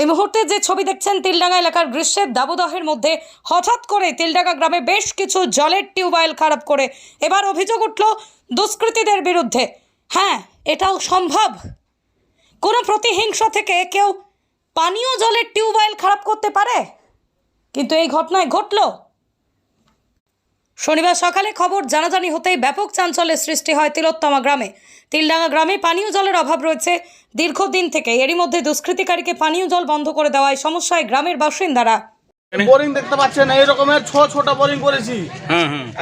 এই মুহূর্তে যে ছবি দেখছেন তিলডাঙ্গা এলাকার গ্রীষ্মের দাবদাহের মধ্যে হঠাৎ করে তিলডাঙ্গা গ্রামে বেশ কিছু জলের টিউবওয়েল খারাপ করে এবার অভিযোগ উঠল দুষ্কৃতীদের বিরুদ্ধে। হ্যাঁ এটাও সম্ভব। কোনো প্রতিহিংসা থেকে কেউ পানীয় জলের টিউবওয়েল খারাপ করতে পারে? কিন্তু এই ঘটনায় ঘটল। শনিবার সকালে খবর জানাজানি হতেই ব্যাপক চাঞ্চল্যের সৃষ্টি হয় তিলোত্তমা গ্রামে। তিলডাঙ্গা গ্রামে পানীয় জলের অভাব রয়েছে। দীর্ঘদিন থেকে এরই মধ্যে দুষ্কৃতিকারীকে পানীয় জল বন্ধ করে দেওয়ায় সমস্যায় গ্রামের বাসিন্দারা। বোরিং দেখতে পাচ্ছেন এই রকমের ছ ছোট বোরিং করেছি।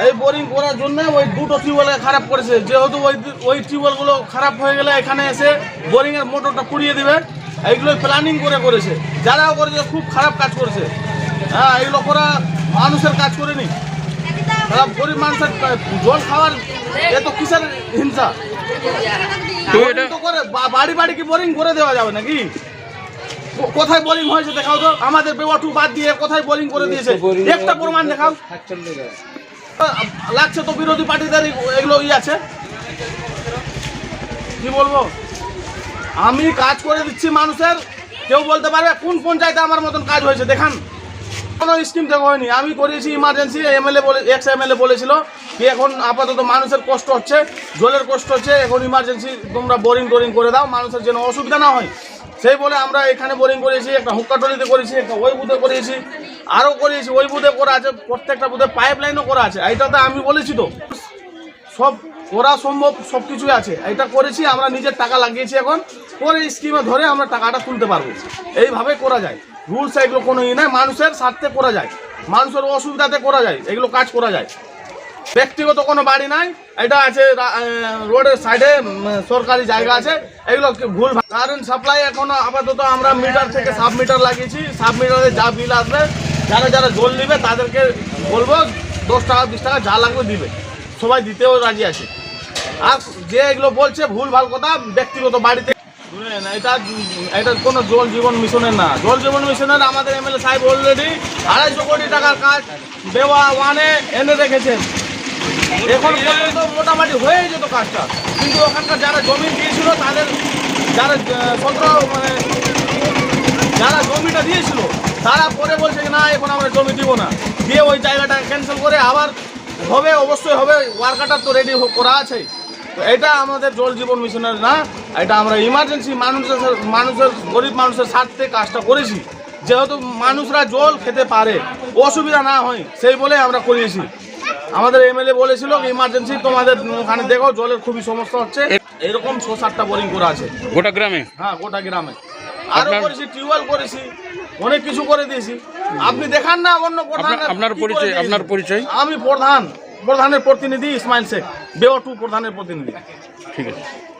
এই বোরিং করার জন্য ওই দুটো টিউবওয়েল খারাপ করেছে। যেহেতু ওই ওই টিউবওয়েলগুলো খারাপ হয়ে গেলে এখানে এসে বোরিং এর মোটরটা পুড়িয়ে দিবে। এইগুলো প্ল্যানিং করে করেছে। যারাও করেছে খুব খারাপ কাজ করেছে। হ্যাঁ এইগুলো করা মানুষের কাজ করেনি। তারা গরিব মানুষের জল খাওয়ার কিসের হিংসা? তো এটা- করে বাড়ি বাড়ি কি বোরিং করে দেওয়া যাবে নাকি? কো- কোথায় বোরিং হয়েছে দেখাও তো আমাদের বেওয়াটু বাদ দিয়ে কোথায় বোরিং করে দিয়েছে? একটা প্রমাণ দেখাও। লাগছে তো বিরোধী পার্টিদের এগুলো ই আছে। কি বলব? আমি কাজ করে দিচ্ছি মানুষের কেউ বলতে পারবে কোন পঞ্চায়েতে আমার মতন কাজ হয়েছে দেখান। কোনো স্কিম থেকে হয়নি। আমি করিয়েছি ইমার্জেন্সি এমএলএ বলে এক্স এমএলএ বলেছিল কি এখন আপাতত মানুষের কষ্ট হচ্ছে, জলের কষ্ট হচ্ছে, এখন ইমার্জেন্সি তোমরা বোরিং টোরিং করে দাও, মানুষের যেন অসুবিধা না হয়। সেই বলে আমরা এখানে বোরিং করেছি, একটা হুক্কাটলিতে করেছি, একটা ওই বুথে করেছি, আরও করিয়েছি ওই বুথে করা আছে, প্রত্যেকটা বুথে পাইপ লাইনও করা আছে। এইটাতে আমি বলেছি তো, সব করা সম্ভব সব কিছুই আছে। এটা করেছি, আমরা নিজের টাকা লাগিয়েছি এখন, পরে স্কিমে ধরে আমরা টাকাটা তুলতে পারব। এইভাবে করা যায়। রুলস এগুলো কোনো ই নাই, মানুষের স্বার্থে করা যায়, মানুষের অসুবিধাতে করা যায়, এগুলো কাজ করা যায়। ব্যক্তিগত কোনো বাড়ি নাই, এটা আছে রোডের সাইডে সরকারি জায়গা আছে, এগুলো ভুল কারেন্ট সাপ্লাই এখন আপাতত আমরা মিটার থেকে সাব মিটার লাগিয়েছি সাব মিটারে যা বিল আসবে, যারা যারা জল নিবে তাদেরকে বলব, দশ টাকা, বিশ টাকা যা লাগবে দিবে, সবাই দিতেও রাজি আছে। আর যে এগুলো বলছে, ভুল ভালো কথা, ব্যক্তিগত বাড়িতে এটা এটা কোনো জল জীবন মিশনের না। জল জীবন মিশনের আমাদের সাহেব অলরেডি আড়াইশো কোটি কাজ দেওয়া ওয়ানে এনে রেখেছেন। এখন মোটামুটি যেত কাজটা। কিন্তু ওখানকার যারা জমি দিয়েছিল, তাদের যারা মানে যারা জমিটা দিয়েছিল, তারা পরে বলছে না, এখন আমরা জমি দিব না। দিয়ে ওই জায়গাটা ক্যান্সেল করে আবার হবে, অবশ্যই হবে ওয়ার্কারটা তো রেডি করা আছে। এটা আমাদের জল জীবন মিশনের না। এটা আমরা ইমার্জেন্সি মানুষের মানুষের গরিব মানুষের স্বার্থে কাজটা করেছি। যেহেতু মানুষরা জল খেতে পারে অসুবিধা না হয় সেই বলে আমরা করিয়েছি। আমাদের এমএলএ বলেছিল ইমার্জেন্সি তোমাদের ওখানে দেখো জলের খুবই সমস্যা হচ্ছে। এরকম ছ সাতটা বোরিং করা আছে। গোটা গ্রামে? হ্যাঁ গোটা গ্রামে। আরও করেছি টিউবওয়েল করেছি অনেক কিছু করে দিয়েছি। আপনি দেখান না অন্য প্রধান আপনার- পরিচয় আপনার পরিচয়? আমি প্রধান প্রধানের প্রতিনিধি ইসমাইল শেখ বেও টু প্রধানের প্রতিনিধি। ঠিক আছে।